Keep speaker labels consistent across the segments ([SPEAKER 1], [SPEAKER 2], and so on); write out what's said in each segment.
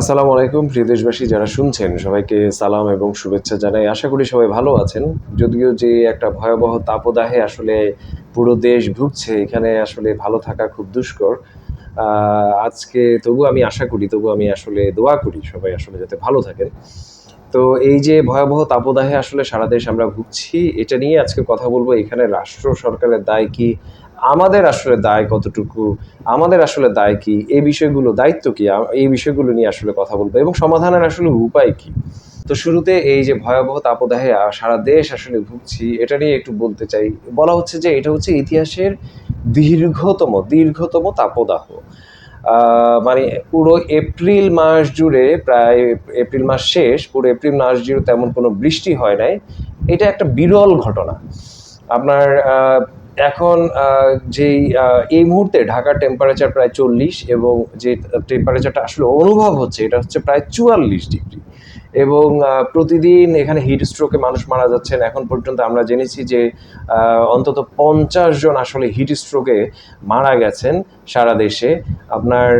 [SPEAKER 1] আসসালামু আলাইকুম, প্রিয় দেশবাসী, যারা শুনছেন, সবাইকে সালাম এবং শুভেচ্ছা জানাই। আশা করি সবাই ভালো আছেন। যদিও যে একটা ভয়াবহ তাপদাহে আসলে পুরো দেশ ভুগছে, এখানে আসলে ভালো থাকা খুব দুষ্কর। আজকে তবু আমি আশা করি, তবু আমি আসলে দোয়া করি সবাই আসলে যাতে ভালো থাকেন। তো এই যে ভয়াবহ তাপদাহে আসলে সারা দেশ আমরা ভুগছি, এটা নিয়ে আজকে কথা বলব। এখানে রাষ্ট্র সরকারের দায় কি? আমাদের আসলে দায় কতটুকু? আমাদের আসলে দায় কি? এই বিষয়গুলো দায়িত্ব কি? এই বিষয়গুলো নিয়ে আসলে কথা বলব। এবং সমাধানের আসলে উপায় কি? তো শুরুতে এই যে ভয়াবহ তাপদাহে সারা দেশ আসলে ভুগছি, এটা নিয়ে একটু বলতে চাই। বলা হচ্ছে যে এটা হচ্ছে ইতিহাসের দীর্ঘতম দীর্ঘতম তাপদাহ। মানে পুরো এপ্রিল মাস জুড়ে প্রায় এপ্রিল মাস শেষ, পুরো এপ্রিল মাস জুড়ে তেমন কোনো বৃষ্টি হয় নাই। এটা একটা বিরল ঘটনা। আপনার এখন যেই এই মুহূর্তে ঢাকার টেম্পারেচার প্রায় চল্লিশ এবং যে টেম্পারেচারটা আসলে অনুভব হচ্ছে, এটা হচ্ছে প্রায় চুয়াল্লিশ ডিগ্রি। এবং প্রতিদিন এখানে হিট স্ট্রোকে মানুষ মারা যাচ্ছেন। এখন পর্যন্ত আমরা জেনেছি যে অন্তত পঞ্চাশ জন আসলে হিট স্ট্রোকে মারা গেছেন সারা দেশে। আপনার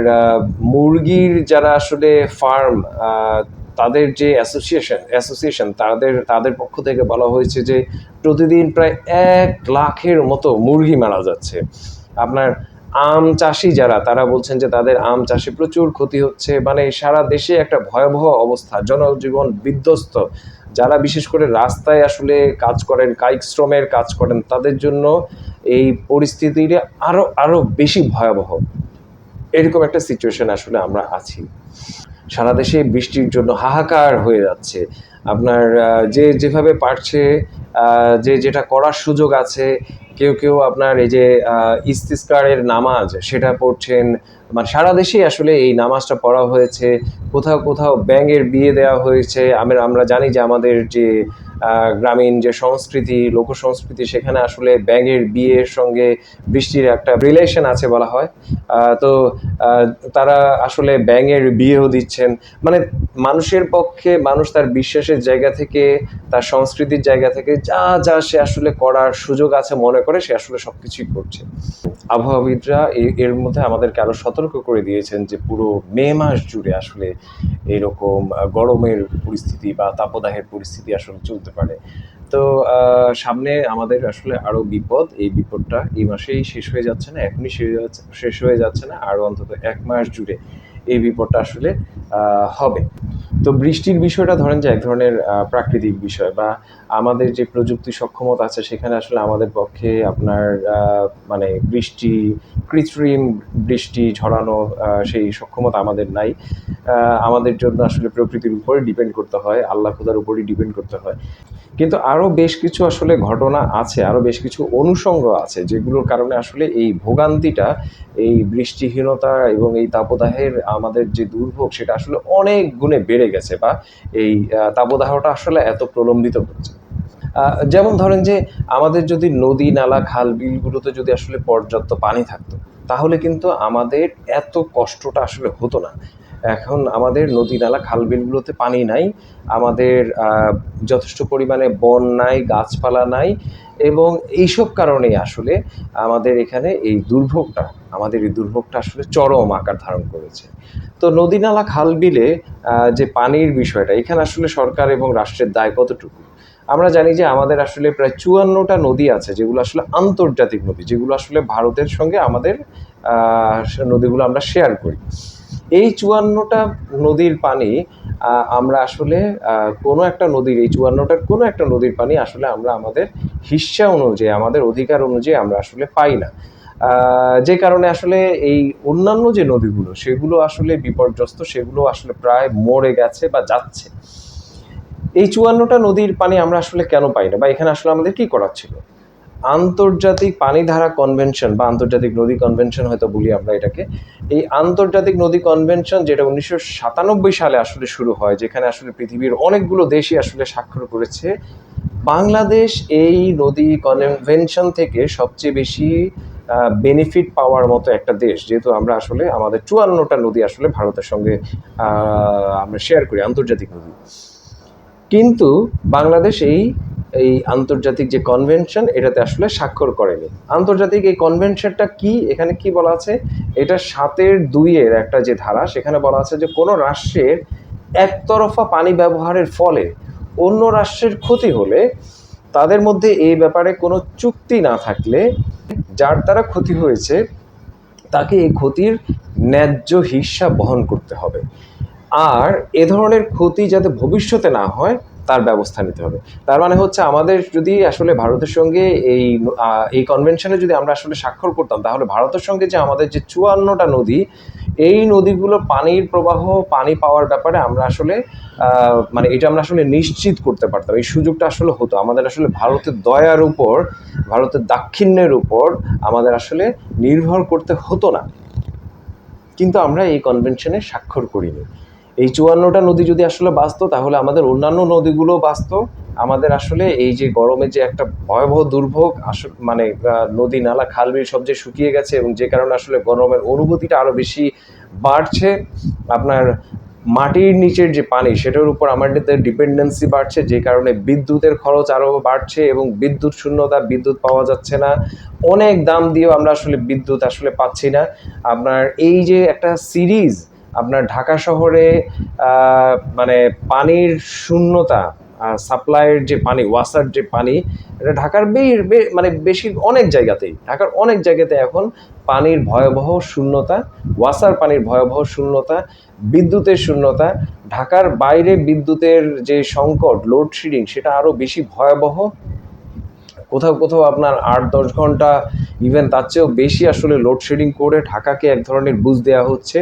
[SPEAKER 1] মুরগির যারা আসলে ফার্ম তাদের যে অ্যাসোসিয়েশন অ্যাসোসিয়েশন তাদের তাদের পক্ষ থেকে বলা হয়েছে যে প্রতিদিন প্রায় এক লাখের মতো মুরগি মারা যাচ্ছে। আপনার আম চাষি যারা, তারা বলছেন যে তাদের আম চাষে প্রচুর ক্ষতি হচ্ছে। মানে সারা দেশে একটা ভয়াবহ অবস্থা, জনজীবন বিধ্বস্ত। যারা বিশেষ করে রাস্তায় আসলে কাজ করেন, কায়িক শ্রমের কাজ করেন, তাদের জন্য এই পরিস্থিতিটা আরও আরও বেশি ভয়াবহ। এরকম একটা সিচুয়েশন আসলে আমরা আছি। সারা দেশে বৃষ্টির জন্য হাহাকার হয়ে যাচ্ছে। আপনার যে যেভাবে পারছে যে যেটা করার সুযোগ আছে, কেউ কেউ আপনার এই যে ইস্তিস্কারের নামাজ সেটা পড়ছেন। মানে সারা দেশেই আসলে এই নামাজটা পড়া হয়েছে। কোথাও কোথাও ব্যাঙের বিয়ে দেওয়া হয়েছে। আমরা আমরা জানি যে আমাদের যে গ্রামীণ যে সংস্কৃতি লোক সংস্কৃতি সেখানে আসলে ব্যাঙের বিয়ের সঙ্গে বৃষ্টির একটা রিলেশন আছে বলা হয়। তো তারা আসলে ব্যাঙের বিয়েও দিচ্ছেন। মানে মানুষের পক্ষে, মানুষ তার বিশ্বাসের জায়গা থেকে, তার সংস্কৃতির জায়গা থেকে যা যা সে আসলে করার সুযোগ আছে, মনে করে, সে আসলে সব কিছুই করছে। আবহাওয়াবিদরা এর মধ্যে আমাদেরকে আরও সতর্ক করে দিয়েছেন যে পুরো মে মাস জুড়ে আসলে এরকম গরমের পরিস্থিতি বা তাপদাহের পরিস্থিতি আসলে চলতে পারে। তো সামনে আমাদের আসলে আরও বিপদ, এই বিপদটা এই মাসেই শেষ হয়ে যাচ্ছে না, এখনই শেষ হয়ে যাচ্ছে না, আরও অন্তত এক মাস জুড়ে এই বিপদটা আসলে হবে। তো বৃষ্টির বিষয়টা ধরেন যে এক ধরনের প্রাকৃতিক বিষয় বা আমাদের যে প্রযুক্তি সক্ষমতা আছে, সেখানে আসলে আমাদের পক্ষে আপনার মানে বৃষ্টি, কৃত্রিম বৃষ্টি ঝরানো সেই সক্ষমতা আমাদের নাই। আমাদের জন্য আসলে প্রকৃতির উপরে ডিপেন্ড করতে হয়, আল্লাহ খোদার উপরই ডিপেন্ড করতে হয়। কিন্তু আরও বেশ কিছু আসলে ঘটনা আছে আরও বেশ কিছু অনুষঙ্গ আছে, যেগুলোর কারণে আসলে এই ভোগান্তিটা, এই বৃষ্টিহীনতা এবং এই তাপদাহের আমাদের যে দুর্ভোগ, সেটা আসলে অনেক গুণে বেড়ে গেছে বা এই তাপদাহটা আসলে এত প্রলম্বিত হচ্ছে যেমন ধরেন যে আমাদের যদি নদী, নালা, খাল বিলগুলোতে যদি আসলে পর্যাপ্ত পানি থাকতো, তাহলে কিন্তু আমাদের এত কষ্টটা আসলে হতো না। এখন আমাদের নদী, নালা, খাল বিলগুলোতে পানি নাই, আমাদের যথেষ্ট পরিমাণে বন নাই, গাছপালা নাই এবং এইসব কারণেই আসলে আমাদের এখানে এই দুর্ভোগটা, আমাদের এই দুর্ভোগটা আসলে চরম আকার ধারণ করেছে। তো নদী, নালা, খাল বিলে যে পানির বিষয়টা, এখানে আসলে সরকার এবং রাষ্ট্রের দায় কতটুকু? আমরা জানি যে আমাদের আসলে প্রায় চুয়ান্নটা নদী আছে যেগুলো আসলে আন্তর্জাতিক নদী, যেগুলো আসলে ভারতের সঙ্গে আমাদের নদীগুলো আমরা শেয়ার করি। এই চুয়ান্নটা নদীর পানি আমরা আসলে কোনো একটা নদীর, এই চুয়ান্নটার কোনো একটা নদীর পানি আসলে আমরা আমাদের হিস্সা অনুযায়ী, আমাদের অধিকার অনুযায়ী আমরা আসলে পাই না। যে কারণে আসলে এই অন্যান্য যে নদীগুলো, সেগুলো আসলে বিপর্যস্ত, সেগুলো আসলে প্রায় মরে গেছে বা যাচ্ছে। এই চুয়ান্নটা নদীর পানি আমরা আসলে কেন পাই না? বা এখানে আসলে আমাদের কি করার ছিল? আন্তর্জাতিক পানিধারা কনভেনশন বা আন্তর্জাতিক নদী কনভেনশন হয়তো বলি আমরা এটাকে। এই আন্তর্জাতিক নদী কনভেনশন যেটা উনিশশো সাতানব্বই সালে আসলে শুরু হয়, যেখানে আসলে পৃথিবীর অনেকগুলো দেশই আসলে স্বাক্ষর করেছে। বাংলাদেশ এই নদী কনভেনশন থেকে সবচেয়ে বেশি বেনিফিট পাওয়ার মতো একটা দেশ। যেহেতু আমরা আসলে আমাদের চুয়ান্নটা নদী আসলে ভারতের সঙ্গে আমরা শেয়ার করি, আন্তর্জাতিক নদী। কিন্তু বাংলাদেশ এই এই আন্তর্জাতিক যে কনভেনশন এটাতে আসলে স্বাক্ষর করেনি। আন্তর্জাতিক এই কনভেনশনটা কি? এখানে কি বলা আছে? এটা সাতের দুইয়ের একটা যে ধারা, সেখানে বলা আছে যে কোনো রাষ্ট্রের একতরফা পানি ব্যবহারের ফলে অন্য রাষ্ট্রের ক্ষতি হলে তাদের মধ্যে এই ব্যাপারে কোনো চুক্তি না থাকলে যার দ্বারা ক্ষতি হয়েছে, তাকে এই ক্ষতির ন্যায্য হিস্সা বহন করতে হবে। আর এ ধরনের ক্ষতি যাতে ভবিষ্যতে না হয়, তার ব্যবস্থা নিতে হবে। তার মানে হচ্ছে আমাদের যদি আসলে ভারতের সঙ্গে এই এই কনভেনশনে যদি আমরা আসলে স্বাক্ষর করতাম, তাহলে ভারতের সঙ্গে যে আমাদের যে চুয়ান্নটা নদী, এই নদীগুলো পানির প্রবাহ, পানি পাওয়ার ব্যাপারে আমরা আসলে মানে এটা আমরা আসলে নিশ্চিত করতে পারতাম। এই সুযোগটা আসলে হতো। আমাদের আসলে ভারতের দয়ার উপর, ভারতের দাক্ষিণ্যের উপর আমাদের আসলে নির্ভর করতে হতো না। কিন্তু আমরা এই কনভেনশনে স্বাক্ষর করিনি। এই চুয়ান্নটা নদী যদি আসলে বাঁচত, তাহলে আমাদের অন্যান্য নদীগুলো বাঁচত। আমাদের আসলে এই যে গরমে যে একটা ভয়াবহ দুর্ভোগ মানে নদী, নালা খাল বিল সব যে শুকিয়ে গেছে এবং যে কারণে আসলে গরমের অনুভূতিটা আরও বেশি বাড়ছে, আপনার মাটির নিচের যে পানি, সেটার উপর আমাদের ডিপেন্ডেন্সি বাড়ছে, যে কারণে বিদ্যুতের খরচ আরও বাড়ছে এবং বিদ্যুৎ শূন্যতা, বিদ্যুৎ পাওয়া যাচ্ছে না। অনেক দাম দিয়েও আমরা আসলে বিদ্যুৎ আসলে পাচ্ছি না। আপনার এই যে একটা সিরিজ আপনার ঢাকা শহরে মানে পানির শূন্যতা সাপ্লাইয়ের যে পানি ওয়াসার যে পানি, এটা ঢাকার বে- মানে বেশি অনেক জায়গাতেই, ঢাকার অনেক জায়গাতে এখন পানির ভয়াবহ শূন্যতা ওয়াসার পানির ভয়াবহ শূন্যতা, বিদ্যুতের শূন্যতা, ঢাকার বাইরে বিদ্যুতের যে সংকট লোডশেডিং সেটা আরও বেশি ভয়াবহ কোথাও কোথাও আপনার আট, দশ ঘণ্টা ইভেন তার চেয়েও বেশি আসলে লোডশেডিং করে ঢাকাকে এক ধরনের বুঝ দেওয়া হচ্ছে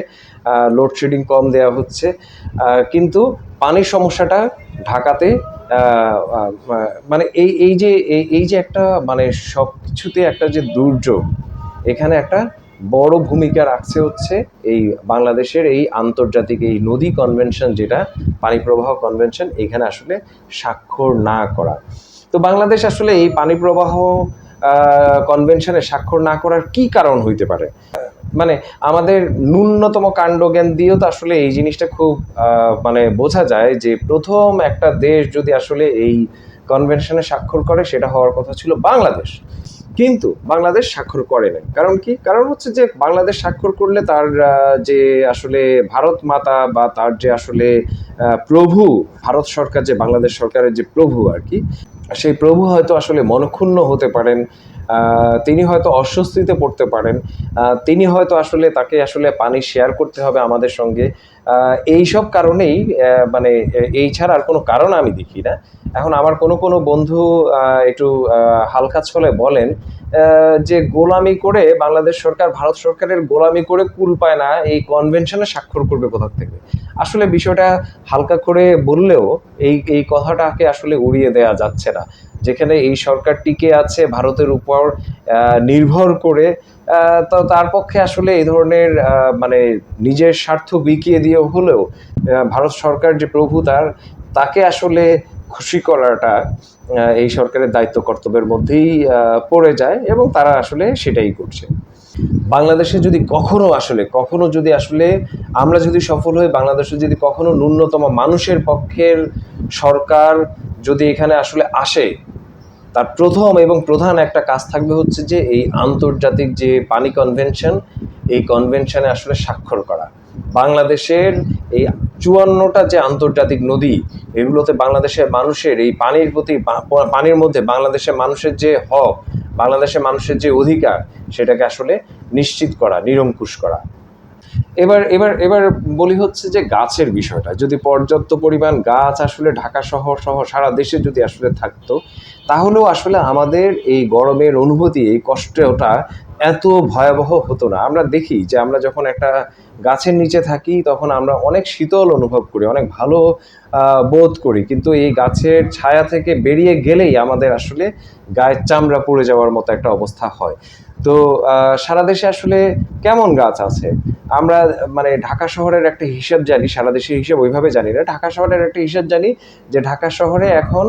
[SPEAKER 1] লোডশেডিং কম দেওয়া হচ্ছে কিন্তু পানির সমস্যাটা ঢাকাতে মানে এই এই যে এই যে একটা মানে সব কিছুতে একটা যে দুর্যোগ, এখানে একটা বড় ভূমিকা রাখছে হচ্ছে এই বাংলাদেশের এই আন্তর্জাতিক এই নদী কনভেনশন যেটা, পানি প্রবাহ কনভেনশন এখানে আসলে স্বাক্ষর না করা। তো বাংলাদেশ আসলে এই পানি প্রবাহ কনভেনশনে স্বাক্ষর না করার কি কারণ হইতে পারে? মানে আমাদের ন্যূনতম কাণ্ডজ্ঞান দিয়েও তো আসলে এই জিনিসটা খুব মানে বোঝা যায় যে প্রথম একটা দেশ যদি আসলে এই কনভেনশনে স্বাক্ষর করে, সেটা হওয়ার কথা ছিল বাংলাদেশ। কিন্তু বাংলাদেশ স্বাক্ষর করে নাই। কারণ কি? কারণ হচ্ছে যে বাংলাদেশ স্বাক্ষর করলে তার যে আসলে ভারত মাতা বা তার যে আসলে প্রভু, ভারত সরকার যে, বাংলাদেশ সরকারের যে প্রভু আর কি সেই প্রভু হয়তো আসলে মনক্ষুণ্ণ হতে পারেন। তিনি হয়তো অস্বস্তিতে পড়তে পারেন। তিনি হয়তো আসলে তাকে আসলে পানি শেয়ার করতে হবে আমাদের সঙ্গে। এই সব কারণেই মানে এই ছাড়া আর কোনো কারণ আমি দেখি না। এখন আমার কোনো কোনো বন্ধু একটু হালকা ছলে বলেন যে গোলামি করে বাংলাদেশ সরকার, ভারত সরকারের গোলামি করে কুল পায় না, এই কনভেনশনে স্বাক্ষর করবে কোথা থেকে? আসলে বিষয়টা হালকা করে বললেও এই এই কথাটাকে আসলে উড়িয়ে দেওয়া যাচ্ছে না। যেখানে এই সরকার টিকে আছে, ভারতের উপর নির্ভর করে তো তার পক্ষে আসলে এই ধরনের মানে নিজের স্বার্থ বিকিয়ে দিয়ে হলেও ভারত সরকার যে প্রভু তার, তাকে আসলে খুশি করাটা এই সরকারের দায়িত্ব কর্তব্যের মধ্যেই পড়ে যায় এবং তারা আসলে সেটাই করছে। বাংলাদেশে যদি কখনো আসলে, কখনো যদি আসলে আমরা যদি সফল হই, বাংলাদেশে যদি কখনো ন্যূনতম মানুষের পক্ষের সরকার যদি এখানে আসলে আসে, তার প্রথম এবং প্রধান একটা কাজ থাকবে হচ্ছে যে এই আন্তর্জাতিক যে পানি কনভেনশন এই কনভেনশনে আসলে স্বাক্ষর করা। বাংলাদেশের এই চুয়ান্নটা যে আন্তর্জাতিক নদী, এগুলোতে বাংলাদেশের মানুষের এই পানির প্রতি পানির মধ্যে বাংলাদেশের মানুষের যে হক, বাংলাদেশের মানুষের যে অধিকার, সেটাকে আসলে নিশ্চিত করা, নিরঙ্কুশ করা। এবার এবার এবার বলি হচ্ছে যে গাছের বিষয়টা। যদি পর্যাপ্ত পরিমাণ গাছ আসলে ঢাকা শহর সহ সারা দেশে যদি আসলে থাকতো, তাহলেও আসলে আমাদের এই গরমের অনুভূতি, এই কষ্টটা এত ভয়াবহ হতো না। আমরা দেখি যে আমরা যখন একটা গাছের নিচে থাকি, তখন আমরা অনেক শীতল অনুভব করি, অনেক ভালো বোধ করি। কিন্তু এই গাছের ছায়া থেকে বেরিয়ে গেলেই আমাদের আসলে গায়ের চামড়া পড়ে যাওয়ার মতো একটা অবস্থা হয়। তো সারা দেশে আসলে কেমন গাছ আছে? আমরা মানে ঢাকা শহরের একটা হিসাব জানি, সারা দেশের হিসাব ওইভাবে জানি না। ঢাকা শহরের একটা হিসাব জানি যে, ঢাকা শহরে এখন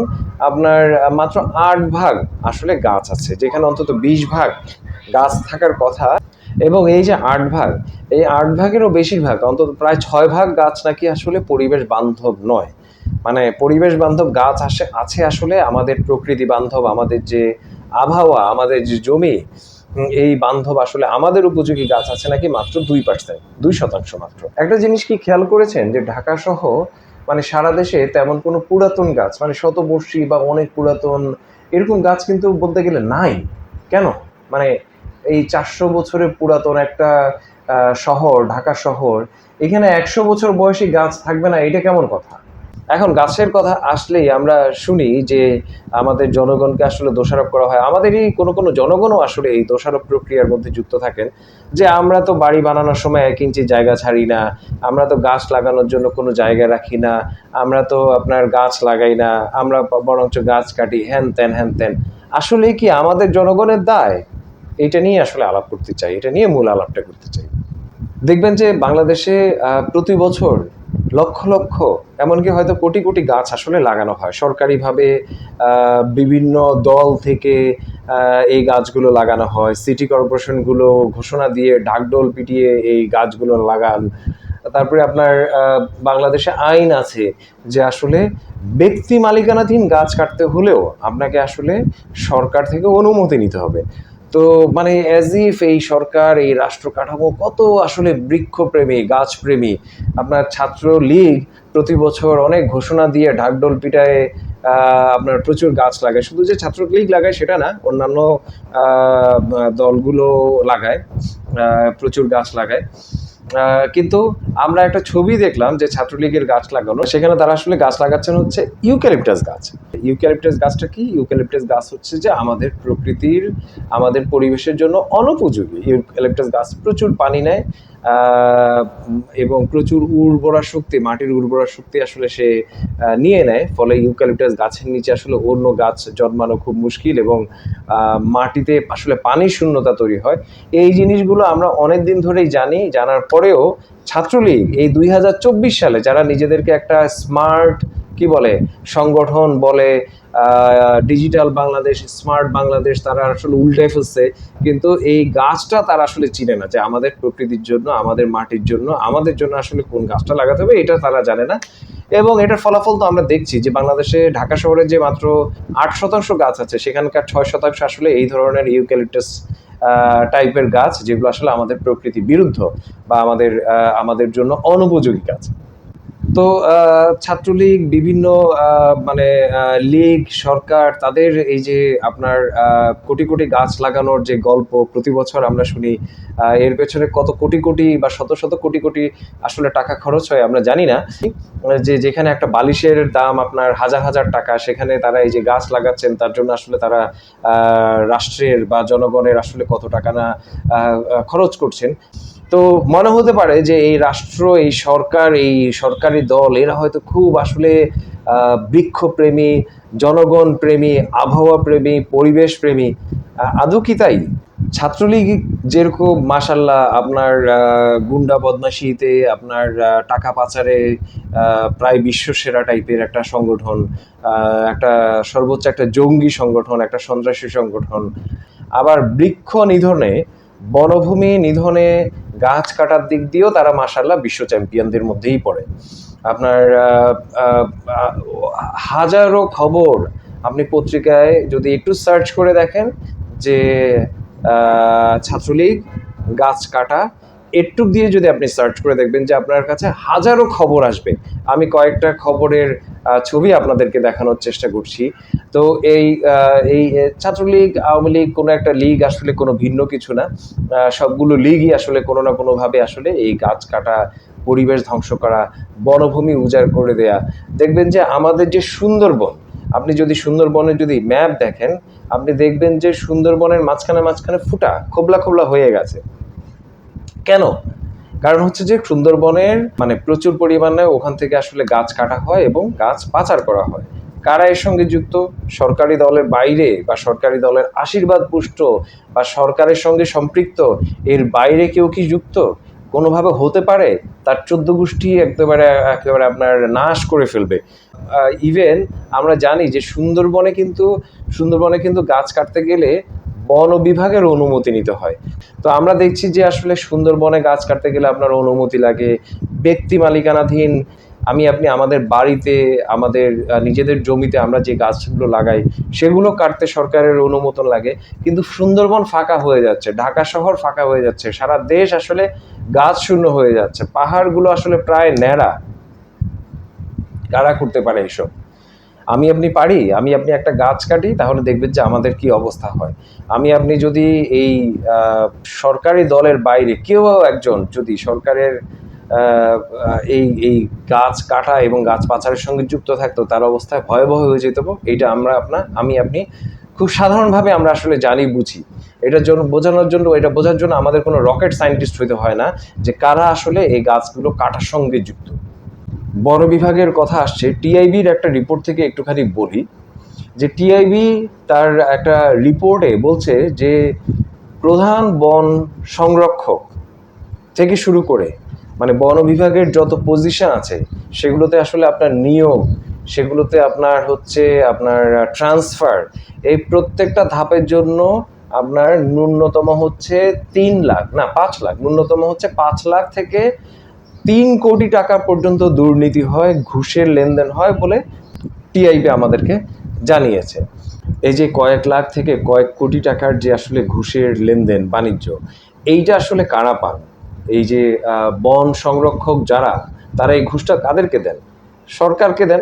[SPEAKER 1] আপনার মাত্র আট ভাগ আসলে গাছ আছে, যেখানে অন্তত বিশ ভাগ গাছ থাকার কথা। এবং এই যে আট ভাগ, এই আট ভাগেরও বেশিরভাগ, অন্তত প্রায় ছয় ভাগ গাছ নাকি আসলে পরিবেশ বান্ধব নয়। মানে পরিবেশ বান্ধব গাছ আসে, আছে আসলে আমাদের প্রকৃতি বান্ধব, আমাদের যে আবহাওয়া, আমাদের যে জমি এই বান্ধব আসলে আমাদের উপযোগী গাছ আছে নাকি মাত্র দুই পার্সেন্ট দুই শতাংশ মাত্র। একটা জিনিস কি খেয়াল করেছেন যে ঢাকা সহ মানে সারা দেশে তেমন কোনো পুরাতন গাছ মানে শতবর্ষী বা অনেক পুরাতন এরকম গাছ কিন্তু বলতে গেলে নাই। কেন? মানে এই চারশো বছরের পুরাতন একটা শহর, ঢাকা শহর, এখানে একশো বছর বয়সী গাছ থাকবে না, এটা কেমন কথা? এখন গাছের কথা আসলেই আমরা শুনি যে আমাদের জনগণকে আসলে দোষারোপ করা হয়। আমাদেরই কোনো কোনো জনগণও আসলে এই দোষারোপ প্রক্রিয়ার মধ্যে যুক্ত থাকেন যে আমরা তো বাড়ি বানানোর সময় এক ইঞ্চি জায়গা ছাড়ি না, আমরা তো গাছ লাগানোর জন্য কোনো জায়গা রাখি না, আমরা তো আপনার গাছ লাগাই না, আমরা বরঞ্চ গাছ কাটি হ্যান ত্যান হ্যান ত্যান আসলে কি আমাদের জনগণের দায়? এটা নিয়ে আসলে আলাপ করতে চাই, এটা নিয়ে মূল আলাপটা করতে চাই। দেখবেন যে বাংলাদেশে প্রতি বছর লক্ষ লক্ষ, এমনকি হয়তো কোটি কোটি গাছ আসলে লাগানো হয়। সরকারিভাবে বিভিন্ন দল থেকে এই গাছগুলো লাগানো হয়। সিটি কর্পোরেশনগুলো ঘোষণা দিয়ে ঢাকঢোল পিটিয়ে এই গাছগুলো লাগান। তারপরে আপনার বাংলাদেশে আইন আছে যে আসলে ব্যক্তি মালিকানাধীন গাছ কাটতে হলেও আপনাকে আসলে সরকার থেকে অনুমতি নিতে হবে। তো মানে অ্যাজ ইফ এই সরকার, এই রাষ্ট্র কাঠামো কত আসলে বৃক্ষপ্রেমী, গাছপ্রেমী। আপনার ছাত্র লীগ প্রতি বছর অনেক ঘোষণা দিয়ে ঢাকডোল পিটায় আপনার প্রচুর গাছ লাগায়। শুধু যে ছাত্র লীগ লাগায় সেটা না, অন্যান্য দলগুলো লাগায় প্রচুর গাছ লাগায়। কিন্তু আমরা একটা ছবি দেখলাম যে ছাত্রলীগের গাছ লাগানো, সেখানে তারা আসলে গাছ লাগাচ্ছেন হচ্ছে ইউক্যালিপটাস গাছ। ইউক্যালিপটাস গাছটা কি? ইউক্যালিপটাস গাছ হচ্ছে যে আমাদের প্রকৃতির, আমাদের পরিবেশের জন্য অনুপযোগী। ইউক্যালিপটাস গাছ প্রচুর পানি নেয় এবং প্রচুর উর্বরা শক্তি, মাটির উর্বরা শক্তি আসলে সে নিয়ে নেয়। ফলে ইউক্যালিপটাস গাছের নিচে আসলে অন্য গাছ জন্মানো খুব মুশকিল এবং মাটিতে আসলে পানির শূন্যতা তৈরি হয়। এই জিনিসগুলো আমরা অনেক দিন ধরেই জানি। জানার পরেও ছাত্রলীগ এই দুই হাজার চব্বিশ সালে যারা নিজেদেরকে একটা স্মার্ট কি বলে, সংগঠন বলে ডিজিটাল বাংলাদেশ স্মার্ট বাংলাদেশ, তারা আসলে উল্টে ফেলছে। কিন্তু এই গাছটা তারা আসলে চিনে না যে আমাদের প্রকৃতির জন্য, আমাদের মাটির জন্য, আমাদের জন্য আসলে কোন গাছটা লাগাতে হবে, এটা তারা জানে না। এবং এটার ফলাফল তো আমরা দেখছি যে বাংলাদেশে ঢাকা শহরে যে মাত্র আট শতাংশ গাছ আছে, সেখানকার ছয় শতাংশ আসলে এই ধরনের ইউক্যালিপটাস টাইপের গাছ, যেগুলো আসলে আমাদের প্রকৃতি বিরুদ্ধ বা আমাদের আমাদের জন্য অনুপযোগী গাছ। তো ছাত্রলীগ, বিভিন্ন মানে লীগ, সরকার, তাদের এই যে আপনার কোটি কোটি গাছ লাগানোর যে গল্প প্রতি বছর আমরা শুনি এর পেছনে কত কোটি কোটি বা শত শত কোটি কোটি আসলে টাকা খরচ হয় আমরা জানি না। যে যেখানে একটা বালিশের দাম আপনার হাজার হাজার টাকা, সেখানে তারা এই যে গাছ লাগাচ্ছেন, তার জন্য আসলে তারা রাষ্ট্রের বা জনগণের আসলে কত টাকা না খরচ করছেন। তো মনে হতে পারে যে এই রাষ্ট্র, এই সরকার, এই সরকারি দল, এরা হয়তো খুব আসলে বৃক্ষপ্রেমী, জনগণ প্রেমী, আবহাওয়া প্রেমী, পরিবেশ প্রেমী। আদৌ কি তাই? ছাত্রলীগ যেরকম মাসাল্লাহ আপনার গুন্ডা বদমাশিতে, আপনার টাকা পাচারে প্রায় বিশ্বসেরা টাইপের একটা সংগঠন একটা সর্বোচ্চ একটা জঙ্গি সংগঠন, একটা সন্ত্রাসী সংগঠন। আবার বৃক্ষ নিধনে, বনভূমি নিধনে গাছ কাটার দিক দিয়েও তারা মাসাল্লাহ বিশ্ব চ্যাম্পিয়নদের মধ্যেই পড়ে। আপনার হাজারো খবর আপনি পত্রিকায় যদি একটু সার্চ করে দেখেন যে ছাত্রলীগ, গাছ কাটা এটুক দিয়ে যদি আপনি সার্চ করে দেখবেন যে আপনার কাছে হাজারো খবর আসবে। আমি কয়েকটা খবরের ছবি আপনাদেরকে দেখানোর চেষ্টা করছি। তো এই এই ছাত্রলীগ, আওয়ামী লীগ কোনো একটা লীগ আসলে কোনো ভিন্ন কিছু না। সবগুলো লীগই আসলে কোনো না কোনোভাবে আসলে এই গাছ কাটা, পরিবেশ ধ্বংস করা, বনভূমি উজাড় করে দেয়া। দেখবেন যে আমাদের যে সুন্দরবন, আপনি যদি সুন্দরবনের যদি ম্যাপ দেখেন, আপনি দেখবেন যে সুন্দরবনের মাঝখানে মাঝখানে ফুটা, খোবলা খোবলা হয়ে গেছে। কেন? কারণ হচ্ছে যে সুন্দরবনের মানে প্রচুর পরিমাণে ওখান থেকে আসলে গাছ কাটা হয় এবং গাছ পাচার করা হয়। কারা এর সঙ্গে যুক্ত? সরকারি দলের বাইরে বা সরকারি দলের আশীর্বাদ পুষ্ট বা সরকারের সঙ্গে সম্পৃক্ত এর বাইরে কেউ কি যুক্ত? কোনোভাবে হতে পারে? তার চোদ্দ গোষ্ঠী একেবারে একেবারে আপনার নাশ করে ফেলবে। ইভেন আমরা জানি যে সুন্দরবনে কিন্তু সুন্দরবনে কিন্তু গাছ কাটতে গেলে বন বিভাগের অনুমতি নিতে হয়। তো আমরা দেখছি যে আসলে সুন্দরবনে গাছ কাটতে গেলে আপনার অনুমতি লাগে। ব্যক্তি মালিকানাধীন, আমি, আপনি আমাদের বাড়িতে, আমাদের নিজেদের জমিতে আমরা যে গাছগুলো লাগাই, সেগুলো কাটতে সরকারের অনুমোদন লাগে। কিন্তু সুন্দরবন ফাঁকা হয়ে যাচ্ছে, ঢাকা শহর ফাঁকা হয়ে যাচ্ছে, সারা দেশ আসলে গাছ শূন্য হয়ে যাচ্ছে, পাহাড়গুলো আসলে প্রায় ন্যাড়া। কারা করতে পারে এইসব আমি আপনি পারি, আমি আপনি একটা গাছ কাটি, তাহলে দেখবেন যে আমাদের কি অবস্থা হয়। আমি আপনি যদি এই সরকারি দলের বাইরে কেউ একজন যদি সরকারের এই এই গাছ কাটা এবং গাছ পাচারের সঙ্গে যুক্ত থাকতো, তার অবস্থায় ভয়াবহ হয়ে যেত, এইটা আমরা আপনার আমি আপনি খুব সাধারণভাবে আমরা আসলে জানি, বুঝি। এটার জন্য বোঝানোর জন্য, এটা বোঝার জন্য আমাদের কোনো রকেট সায়েন্টিস্ট হইতে হয় না যে কারা আসলে এই গাছগুলো কাটার সঙ্গে যুক্ত। বন বিভাগের কথা আসছে। টিআইবির একটা রিপোর্ট থেকে একটুখানি বলি। যে টিআইবি তার একটা রিপোর্টে বলছে যে প্রধান বন সংরক্ষক থেকে শুরু করে মানে বন বিভাগের যত পজিশন আছে, সেগুলোতে আসলে আপনার নিয়োগ, সেগুলোতে আপনার হচ্ছে আপনার ট্রান্সফার এই প্রত্যেকটা ধাপের জন্য আপনার ন্যূনতম হচ্ছে তিন লাখ, না পাঁচ লাখ, ন্যূনতম হচ্ছে পাঁচ লাখ থেকে তিন কোটি টাকা পর্যন্ত দুর্নীতি হয়, ঘুষের লেনদেন হয় বলে টিআইবি আমাদেরকে জানিয়েছে। এই যে কয়েক লাখ থেকে কয়েক কোটি টাকার যে আসলে ঘুষের লেনদেন, বাণিজ্য, এইটা আসলে কারা পান? এই যে বন সংরক্ষক যারা, তারা এই ঘুষটা কাদেরকে দেন? সরকারকে দেন?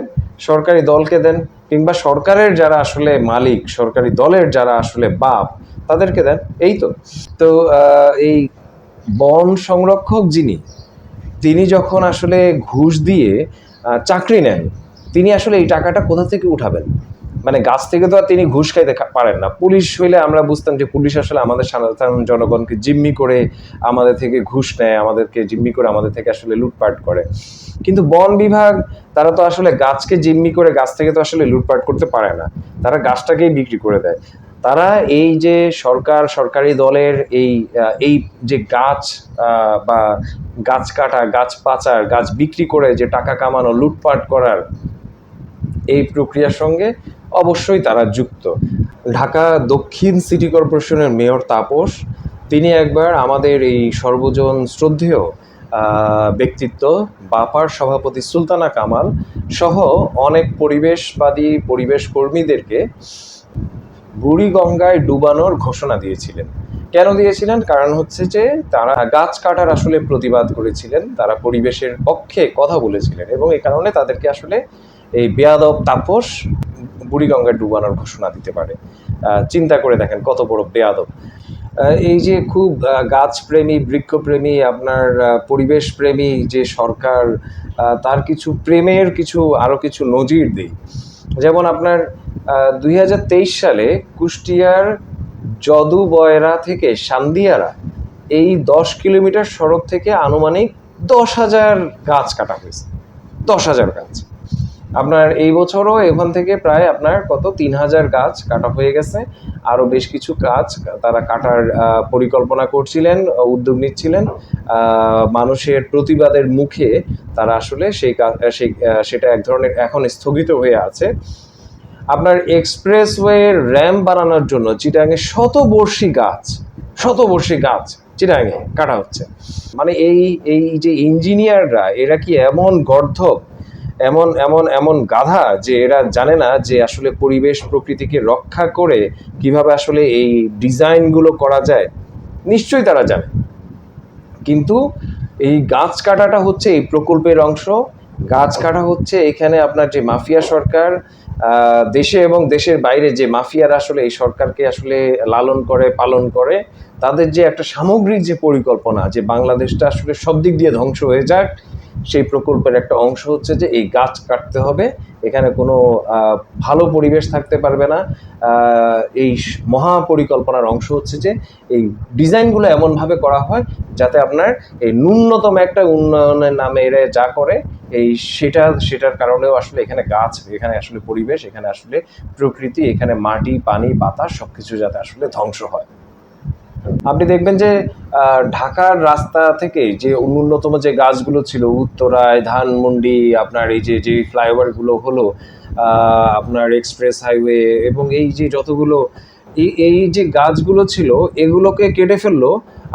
[SPEAKER 1] সরকারি দলকে দেন? কিংবা সরকারের যারা আসলে মালিক, সরকারি দলের যারা আসলে বাপ, তাদেরকে দেন? এই তো। তো এই বন সংরক্ষক যিনি তিনি যখন আসলে ঘুষ দিয়ে চাকরি নেন, তিনি আসলে এই টাকাটা কোথা থেকে উঠাবেন? মানে গাছ থেকে তো আর তিনি ঘুষ খাইতে পারেন না। পুলিশ হইলে আমরা বুঝতাম যে পুলিশ আসলে আমাদের সাধারণ জনগণকে জিম্মি করে আমাদের থেকে ঘুষ নেয়, আমাদেরকে জিম্মি করে আমাদের থেকে আসলে লুটপাট করে। কিন্তু বন বিভাগ, তারা তো আসলে গাছকে জিম্মি করে গাছ থেকে তো আসলে লুটপাট করতে পারে না। তারা গাছটাকেই বিক্রি করে দেয়। তারা এই যে সরকার, সরকারি দলের এই এই যে গাছ বা গাছ কাটা, গাছ পাচার, গাছ বিক্রি করে যে টাকা কামানো, লুটপাট করার এই প্রক্রিয়ার সঙ্গে অবশ্যই তারা যুক্ত। ঢাকা দক্ষিণ সিটি কর্পোরেশনের মেয়র তাপস, তিনি একবার আমাদের এই সর্বজন শ্রদ্ধেয় ব্যক্তিত্ব, বাপার সভাপতি সুলতানা কামাল সহ অনেক পরিবেশবাদী, পরিবেশ কর্মীদেরকে বুড়িগঙ্গায় ডুবানোর ঘোষণা দিয়েছিলেন। কেন দিয়েছিলেন? কারণ হচ্ছে যে তারা গাছ কাটার আসলে প্রতিবাদ করেছিলেন তারা পরিবেশের পক্ষে কথা বলেছিলেন এবং এই কারণে তাদেরকে আসলে এই বেয়াদব তাপস বুড়িগঙ্গায় ডুবানোর ঘোষণা দিতে পারে। চিন্তা করে দেখেন কত বড় বেয়াদব। এই যে খুব গাছপ্রেমী বৃক্ষপ্রেমী আপনার আহ, পরিবেশপ্রেমী যে সরকার তার কিছু প্রেমের কিছু আরও কিছু নজির দিই। যেমন আপনার দুই হাজার তেইশ সালে কুষ্টিয়ার যদুবয়রা থেকে সান্দিয়ারা এই দশ কিলোমিটার সড়ক থেকে আনুমানিক দশ হাজার গাছ কাটা হয়েছে। দশ হাজার গাছ। আপনার এই বছরও এখান থেকে প্রায় আপনার কত? তিন হাজার গাছ কাটা হয়ে গেছে। আরও বেশ কিছু গাছ তারা কাটার পরিকল্পনা করছিলেন, উদ্যোগ নিচ্ছিলেন। মানুষের প্রতিবাদের মুখে তারা আসলে সেই সেটা এক ধরনের এখন স্থগিত হয়ে আছে। আপনার এক্সপ্রেসওয়ে র্যাম বানানোর জন্য চিটাঙে শতবর্ষী গাছ শতবর্ষী গাছ চিটাঙে কাটা হচ্ছে। মানে এই এই যে ইঞ্জিনিয়াররা, এরা কি এমন গর্ধব এমন এমন এমন গাধা যে এরা জানে না যে আসলে পরিবেশ প্রকৃতিকে রক্ষা করে কীভাবে আসলে এই ডিজাইনগুলো করা যায়। নিশ্চয়ই তারা জানে। কিন্তু এই গাছ কাটাটা হচ্ছে এই প্রকল্পের অংশ। গাছ কাটা হচ্ছে এখানে আপনার যে মাফিয়া সরকার দেশে এবং দেশের বাইরে যে মাফিয়ারা আসলে এই সরকারকে আসলে লালন করে, পালন করে তাদের যে একটা সামগ্রিক যে পরিকল্পনা যে বাংলাদেশটা আসলে সব দিক দিয়ে ধ্বংস হয়ে যাক, সেই প্রকল্পের একটা অংশ হচ্ছে যে এই গাছ কাটতে হবে। এখানে কোনো ভালো পরিবেশ থাকতে পারবে না। এই মহা পরিকল্পনার অংশ হচ্ছে যে এই ডিজাইনগুলো এমনভাবে করা হয় যাতে আপনার এই ন্যূনতম একটা উন্নয়নের নামে এরা যা করে, এই সেটা, সেটার কারণেও আসলে এখানে গাছ, এখানে আসলে পরিবেশ, এখানে আসলে প্রকৃতি, এখানে মাটি, পানি, বাতাস সব কিছু যাতে আসলে ধ্বংস হয়। আপনি দেখবেন যে ঢাকার রাস্তা থেকে যে ন্যূনতম যে গাছগুলো ছিল, উত্তরায়, ধানমন্ডি, আপনার এই যে যে ফ্লাইওভারগুলো হলো আপনার এক্সপ্রেস হাইওয়ে এবং এই যে যতগুলো, এই এই যে গাছগুলো ছিল, এগুলোকে কেটে ফেলল।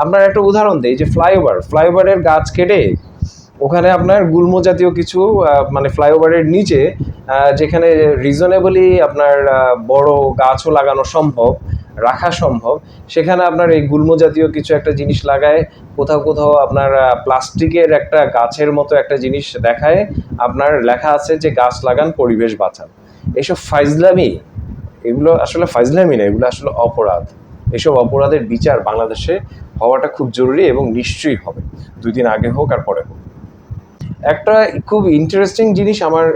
[SPEAKER 1] আপনার একটা উদাহরণ দেই যে ফ্লাইওভার, ফ্লাইওভারের গাছ কেটে ওখানে আপনার গুল্ম জাতীয় কিছু মানে ফ্লাইওভারের নিচে যেখানে রিজনেবলি আপনার বড় গাছও লাগানো সম্ভব। রাখা সম্ভব। সেখানে আপনার এই গুল্ম জাতীয় কিছু একটা জিনিস লাগায়, কোথাও কোথাও আপনার প্লাস্টিকের একটা গাছের মতো একটা জিনিস দেখায়। আপনার লেখা আছে যে, গাছ লাগান, পরিবেশ বাঁচান। এসব ফাইজলামি, এগুলো আসলে ফাইজলামি না, এগুলো আসলে অপরাধ। এসব অপরাধের বিচার বাংলাদেশে হওয়াটা খুব জরুরি এবং নিশ্চয়ই হবে। দুই দিন আগে হোক আর পরে হোক। একটা খুব ইন্টারেস্টিং জিনিস আমার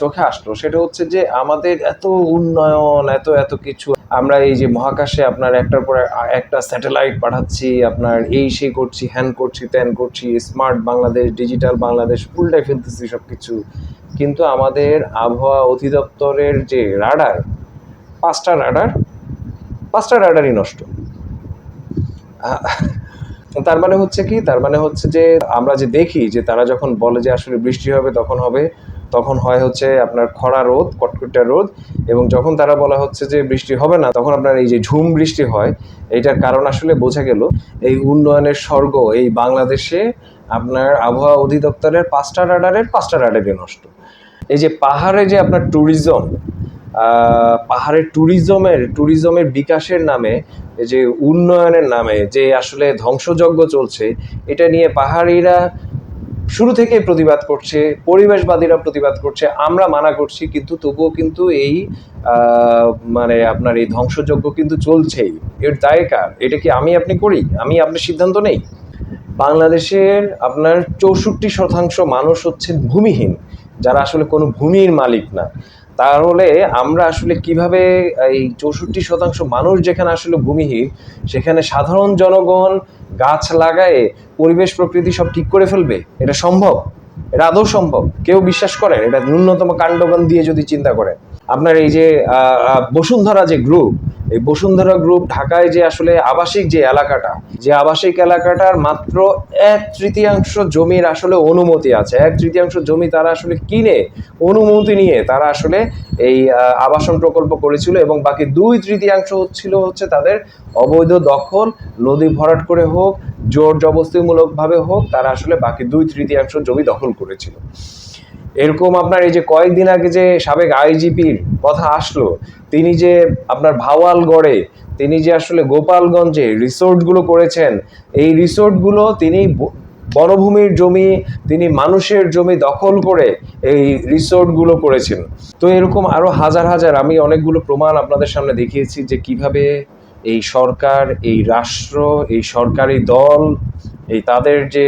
[SPEAKER 1] চোখে আসলো, সেটা হচ্ছে যে, আমাদের এত উন্নয়ন, এত এত কিছু আমরা এই যে মহাকাশে আপনার একটার পর একটা স্যাটেলাইট পাঠাচ্ছি, আপনার এই সেই করছি, হ্যান করছি, ত্যান করছি, স্মার্ট বাংলাদেশ, ডিজিটাল বাংলাদেশ ফুলটাই ফেলতেছি সব কিছু কিন্তু আমাদের আবহাওয়া অধিদপ্তরের যে রাডার, পাঁচটা রাডার, পাঁচটা রাডারই নষ্ট। তার মানে হচ্ছে কি? তার মানে হচ্ছে যে আমরা যে দেখি যে তারা যখন বলে যে আসলে বৃষ্টি হবে, তখন হবে তখন হয় হচ্ছে আপনার খরা রোদ কটকটা রোদ এবং যখন তারা বলা হচ্ছে যে বৃষ্টি হবে না, তখন আপনার এই যে ঝুম বৃষ্টি হয়, এইটার কারণ আসলে বোঝা গেল এই উন্নয়নের স্বর্গ, এই বাংলাদেশে আপনার আবহাওয়া অধিদপ্তরের পাঁচটা রাডারের পাঁচটা রাডারে নষ্ট। এই যে পাহাড়ে যে আপনার ট্যুরিজম পাহাড়ের ট্যুরিজমের ট্যুরিজমের বিকাশের নামে, এই যে উন্নয়নের নামে যে আসলে ধ্বংসযজ্ঞ চলছে, এটা নিয়ে পাহাড়িরা শুরু থেকে প্রতিবাদ করছে, পরিবেশবাদীরা প্রতিবাদ করছে, আমরা মানা করছি, কিন্তু তবুও কিন্তু এই মানে আপনার এই ধ্বংসযজ্ঞ কিন্তু চলছেই। এর দায় কার? এটা কি আমি আপনি করি? আমি আপনার সিদ্ধান্ত নেই? বাংলাদেশের আপনার চৌষট্টি শতাংশ মানুষ হচ্ছেন ভূমিহীন, যারা আসলে কোনো ভূমির মালিক না। তাহলে আমরা আসলে কীভাবে এই চৌষট্টি শতাংশ মানুষ যেখানে আসলে ভূমিহীন, সেখানে সাধারণ জনগণ গাছ লাগায়ে পরিবেশ, প্রকৃতি সব ঠিক করে ফেলবে? এটা সম্ভব? এটা আদৌ সম্ভব? কেউ বিশ্বাস করেন? এটা ন্যূনতম কাণ্ডজ্ঞান দিয়ে যদি চিন্তা করেন। আপনার এই যে বসুন্ধরা যে গ্রুপ এই বসুন্ধরা গ্রুপ ঢাকায় যে আসলে আবাসিক যে এলাকাটা, যে আবাসিক এলাকাটার মাত্র এক তৃতীয়াংশ জমির আসলে অনুমতি আছে। এক তৃতীয়াংশ জমি তারা আসলে কিনে, অনুমতি নিয়ে তারা আসলে এই আবাসন প্রকল্প করেছিল এবং বাকি দুই তৃতীয়াংশ হচ্ছিল হচ্ছে তাদের অবৈধ দখল, নদী ভরাট করে হোক, জোর জবস্তিমূলকভাবে হোক, তারা আসলে বাকি দুই তৃতীয়াংশ জমি দখল করেছিল। এরকম আপনার এই যে কয়েকদিন আগে যে সাবেক আইজিপির কথা আসলো, তিনি যে আপনার ভাওয়ালগড়ে, তিনি যে আসলে গোপালগঞ্জে রিসোর্টগুলো করেছেন, এই রিসোর্টগুলো তিনি বনভূমির জমি, তিনি মানুষের জমি দখল করে এই রিসোর্টগুলো করেছেন। তো এরকম আরও হাজার হাজার, আমি অনেকগুলো প্রমাণ আপনাদের সামনে দেখিয়েছি যে কীভাবে এই সরকার, এই রাষ্ট্র, এই সরকারি দল, এই তাদের যে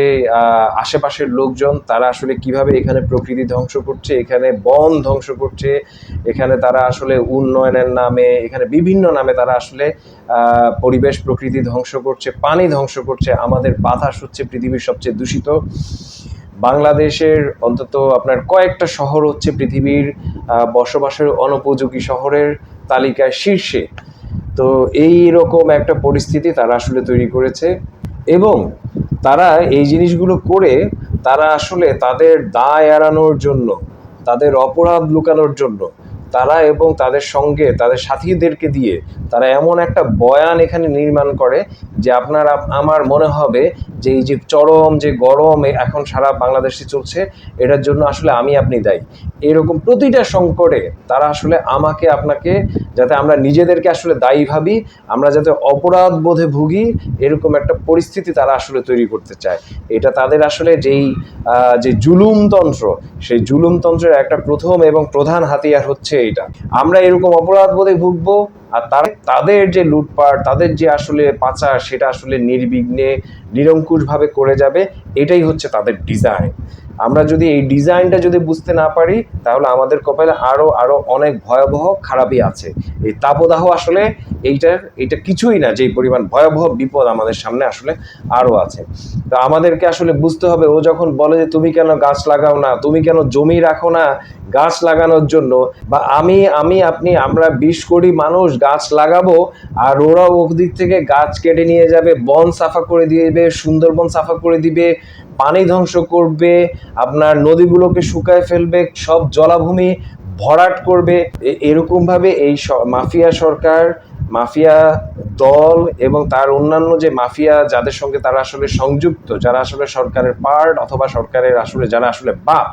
[SPEAKER 1] আশেপাশের লোকজন, তারা আসলে কীভাবে এখানে প্রকৃতি ধ্বংস করছে, এখানে বন ধ্বংস করছে, এখানে তারা আসলে উন্নয়নের নামে, এখানে বিভিন্ন নামে তারা আসলে পরিবেশ, প্রকৃতি ধ্বংস করছে, পানি ধ্বংস করছে, আমাদের বাতাস হচ্ছে পৃথিবীর সবচেয়ে দূষিত। বাংলাদেশের অন্তত আপনার কয়েকটা শহর হচ্ছে পৃথিবীর বসবাসের অনুপযোগী শহরের তালিকায় শীর্ষে। তো এই রকম একটা পরিস্থিতি তারা আসলে তৈরি করেছে এবং তারা এই জিনিসগুলো করে তারা আসলে তাদের দায় এড়ানোর জন্য, তাদের অপরাধ লুকানোর জন্য তারা এবং তাদের সঙ্গে, তাদের সাথীদেরকে দিয়ে তারা এমন একটা বয়ান এখানে নির্মাণ করে যে আপনার আপ- আমার মনে হবে যে এই যে চরম, যে গরম এখন সারা বাংলাদেশে চলছে, এটার জন্য আসলে আমি আপনি দায়ী। এরকম প্রতিটা সংকটে তারা আসলে আমাকে, আপনাকে যাতে আমরা নিজেদেরকে আসলে দায়ী ভাবি, আমরা যাতে অপরাধ বোধে ভুগি, এরকম একটা পরিস্থিতি তারা আসলে তৈরি করতে চায়। এটা তাদের আসলে যেই যে জুলুমতন্ত্র সেই জুলুমতন্ত্রের একটা প্রথম এবং প্রধান হাতিয়ার হচ্ছে এটা আমরা এরকম অপরাধ বোধে ভুগবো, আর তার তাদের যে লুটপাট, তাদের যে আসলে পাচার, সেটা আসলে নির্বিঘ্নে, নিরঙ্কুশভাবে করে যাবে, এটাই হচ্ছে তাদের ডিজাইন আমরা যদি এই ডিজাইনটা যদি বুঝতে না পারি, তাহলে আমাদের কপালে আরও আরও অনেক ভয়াবহ খারাপই আছে। এই তাপদাহ আসলে এইটার এটা কিছুই না, যেই পরিমাণ ভয়াবহ বিপদ আমাদের সামনে আসলে আরও আছে। তো আমাদেরকে আসলে বুঝতে হবে, ও যখন বলে যে তুমি কেন গাছ লাগাও না, তুমি কেন জমি রাখো না গাছ লাগানোর জন্য, বা আমি আমি, আপনি, আমরা বিশ কোটি মানুষ গাছ লাগাবো, আর ওরা ওদিক থেকে গাছ কেটে নিয়ে যাবে, বন সাফা করে দিয়ে দিবে, সুন্দরবন সাফা করে দিবে পানি ধ্বংস করবে, আপনার নদীগুলোকে শুকায় ফেলবে, সব জলাভূমি ভরাট করবে। এরকমভাবে এই মাফিয়া সরকার, মাফিয়া দল এবং তার অন্যান্য যে মাফিয়া, যাদের সঙ্গে তারা আসলে সংযুক্ত, যারা আসলে সরকারের পার্ট অথবা সরকারের আসলে, যারা আসলে বাপ,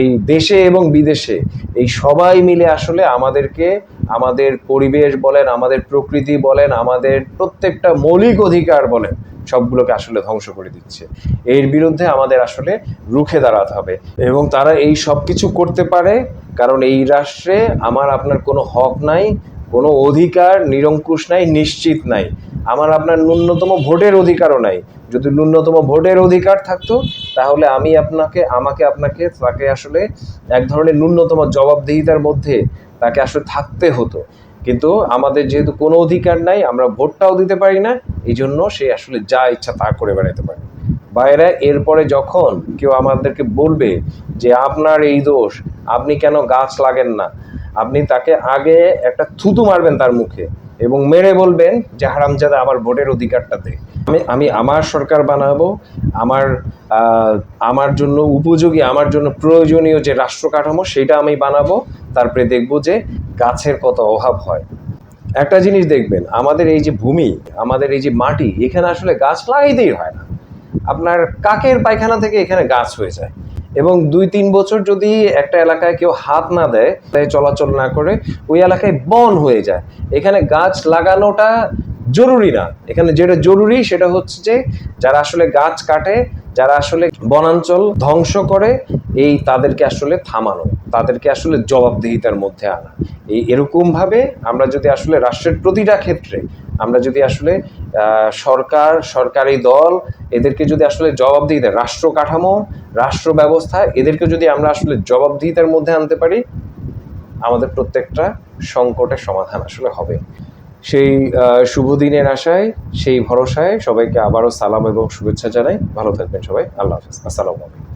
[SPEAKER 1] এই দেশে এবং বিদেশে, এই সবাই মিলে আসলে আমাদেরকে আমাদের পরিবেশ বলেন, আমাদের প্রকৃতি বলেন, আমাদের প্রত্যেকটা মৌলিক অধিকার বলেন, সবগুলোকে আসলে ধ্বংস করে দিচ্ছে। এর বিরুদ্ধে আমাদের আসলে রুখে দাঁড়াতে হবে এবং তারা এই সব কিছু করতে পারে কারণ এই রাষ্ট্রে আমার আপনার কোনো হক নাই, কোনো অধিকার নিরঙ্কুশ নাই, নিশ্চিত নাই। আমার আপনার ন্যূনতম ভোটের অধিকারও নাই। যদি ন্যূনতম ভোটের অধিকার থাকতো, তাহলে আমি আপনাকে, আমাকে আপনাকে তাকে আসলে এক ধরনের ন্যূনতম জবাবদিহিতার মধ্যে তাকে আসলে থাকতে হতো। কিন্তু আমাদের যেহেতু কোনো অধিকার নাই, আমরা ভোটটাও দিতে পারি না এই জন্য সে আসলে যা ইচ্ছা তা করে বেড়াতে পারে। বাইরে এরপরে যখন কেউ আমাদেরকে বলবে যে, আপনার এই দোষ, আপনি কেন গাছ লাগেন না? আপনি তাকে আগে একটা থুতু মারবেন তার মুখে এবং মেরে বলবেন যে হারামজাদা আমার ভোটের অধিকারটা দে। আমি আমি আমার সরকার বানাবো, আমার আমার জন্য উপযোগী, আমার জন্য প্রয়োজনীয় যে রাষ্ট্র কাঠামো সেটা আমি বানাবো, তারপরে দেখব যে গাছের কত অভাব হয়। একটা জিনিস দেখবেন, আমাদের এই যে ভূমি, আমাদের এই যে মাটি, এখানে আসলে গাছ লাগাইতেই হয় না। আপনার কাকের পায়খানা থেকে এখানে গাছ হয়ে যায়। এবং দুই, তিন বছর যদি একটা এলাকায় কেউ হাত না দেয়, তাই চলাচল না করে, ওই এলাকায় বন হয়ে যায়। এখানে গাছ লাগানোটা জরুরি না। এখানে যেটা জরুরি সেটা হচ্ছে যে, যারা আসলে গাছ কাটে, যারা আসলে বনাঞ্চল ধ্বংস করে, এই তাদেরকে আসলে থামানো, তাদেরকে আসলে জবাবদিহিতার মধ্যে আনা। এই এরকমভাবে আমরা যদি আসলে রাষ্ট্রের প্রতিটা ক্ষেত্রে আমরা যদি আসলে সরকার, সরকারি দল, এদেরকে যদি আসলে জবাবদিহিতা, রাষ্ট্র কাঠামো, রাষ্ট্র ব্যবস্থা, এদেরকে যদি আমরা আসলে জবাবদিহিতার মধ্যে আনতে পারি, আমাদের প্রত্যেকটা সংকটের সমাধান আসলে হবে। সেই শুভ দিনের আশায়, সেই ভরসায় সবাইকে আবারও সালাম এবং শুভেচ্ছা জানাই। ভালো থাকবেন সবাই। আল্লাহ হাফিজ। আসসালামু আলাইকুম।